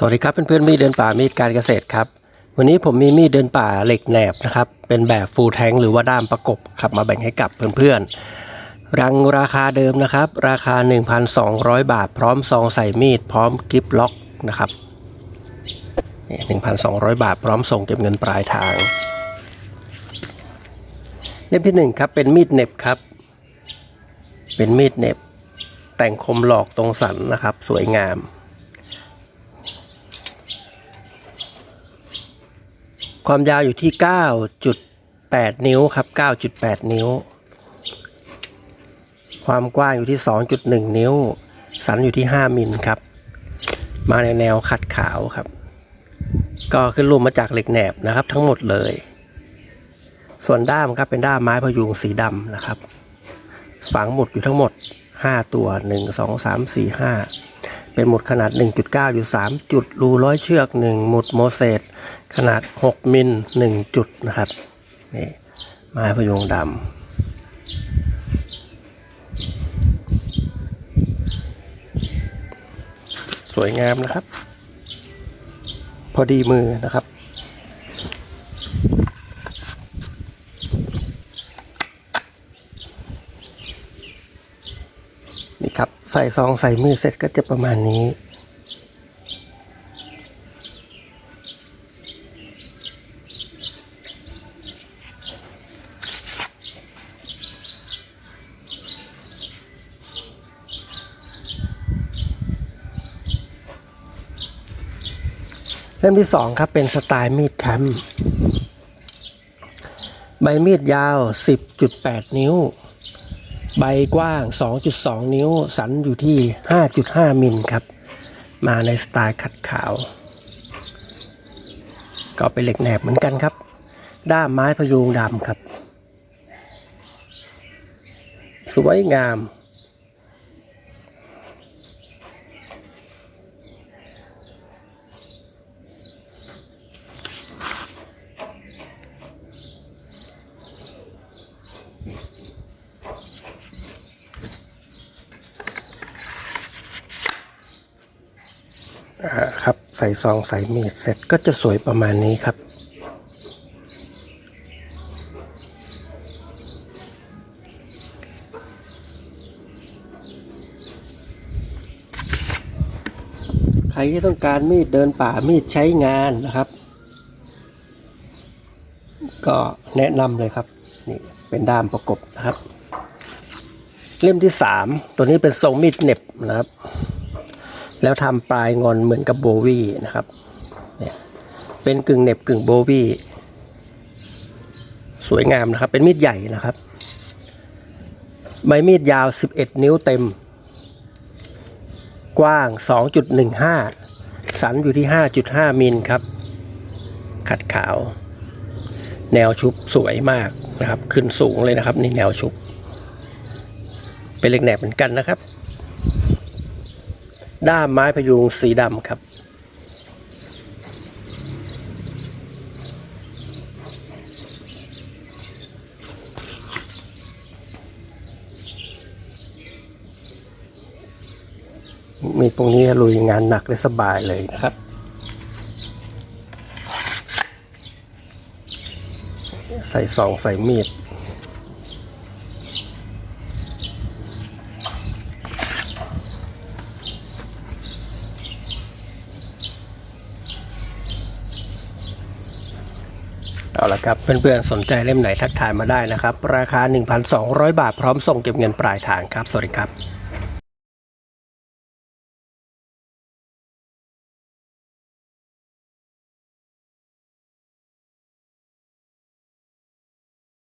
สวัสดีครับเพื่อนๆมีดเดินป่ามีดการเกษตรครับ วันนี้ผมมีมีดเดินป่าเหล็กแหนบนะครับ เป็นแบบฟูลแทงหรือว่าด้ามประกบขับมาแบ่งให้กับเพื่อนๆรังราคาเดิมนะครับ ราคา 1,200 บาท พร้อมซองใส่มีด พร้อมกิฟล็อกนะครับนี่1,200 บาท พร้อมส่งเก็บเงินปลายทางเล่มที่หนึ่งครับ เป็นมีดเหน็บครับ เป็นมีดเหน็บ แต่งคมหลอกตรงสันนะครับ สวยงาม ความยาวอยู่ที่ 9.8 นิ้วครับ 9.8 นิ้ว ความกว้างอยู่ที่ 2.1 นิ้ว สันอยู่ที่ 5 มิลครับ มาในแนวขัดขาวครับ ก็ขึ้นรูปมาจากเหล็กแหนบนะครับ ทั้งหมดเลย ส่วนด้ามครับเป็นด้ามไม้พยุงสีดำนะครับ ฝังหมุดอยู่ทั้งหมด 5 ตัว 1 2 3 4 5 เป็นหมุดขนาด 1.9 อยู่ 3 จุด รูร้อยเชือก 1 หมุดโมเสส ขนาด 6 มิล1จุดนะครับนี่ไม้พยุงดำสวยงามนะครับ พอดีมือนะครับนี่ครับใส่ซองใส่มือเสร็จก็จะประมาณนี้ เล่มที่สองครับเป็นสไตล์มีดแคมป์ใบมีดยาว 10.8 นิ้ว ใบกว้าง 2.2 นิ้ว สันอยู่ที่ 5.5 มิลครับ มาในสไตล์ขัดขาว ก็เป็นเหล็กแหนบเหมือนกันครับ ด้ามไม้พยุงดำครับ สวยงาม ครับใส่ซองใส่มีดเสร็จก็จะสวยประมาณนี้ครับ ใครที่ต้องการมีดเดินป่ามีดใช้งานนะครับ ก็แนะนำเลยครับนี่เป็นด้ามประกบนะครับ เล่มที่สามตัวนี้เป็นทรงมีดเน็บนะครับ แล้วทำปลายงอนเหมือนกับโบวี่นะครับ เป็นกึ่งเหน็บกึ่งโบวี่สวยงามนะครับ เป็นมีดใหญ่นะครับ ใบมีดยาว 11 นิ้วเต็ม กว้าง 2.15 สันอยู่ที่ 5.5 มิลครับ ขัดขาว แนวชุบสวยมากนะครับ ขึ้นสูงเลยนะครับ นี่แนวชุบ เป็นเหล็กแหนบเหมือนกันนะครับ ด้ามไม้พยุงสีดำครับมีตรงนี้ลุยงานหนักได้สบายเลยนะครับ ใส่ซองใส่มีด เอาละครับ เพื่อนๆ สนใจเล่มไหนทักทายมาได้นะครับ ราคา 1,200 บาทพร้อมส่งเก็บเงินปลายทางครับ สวัสดีครับ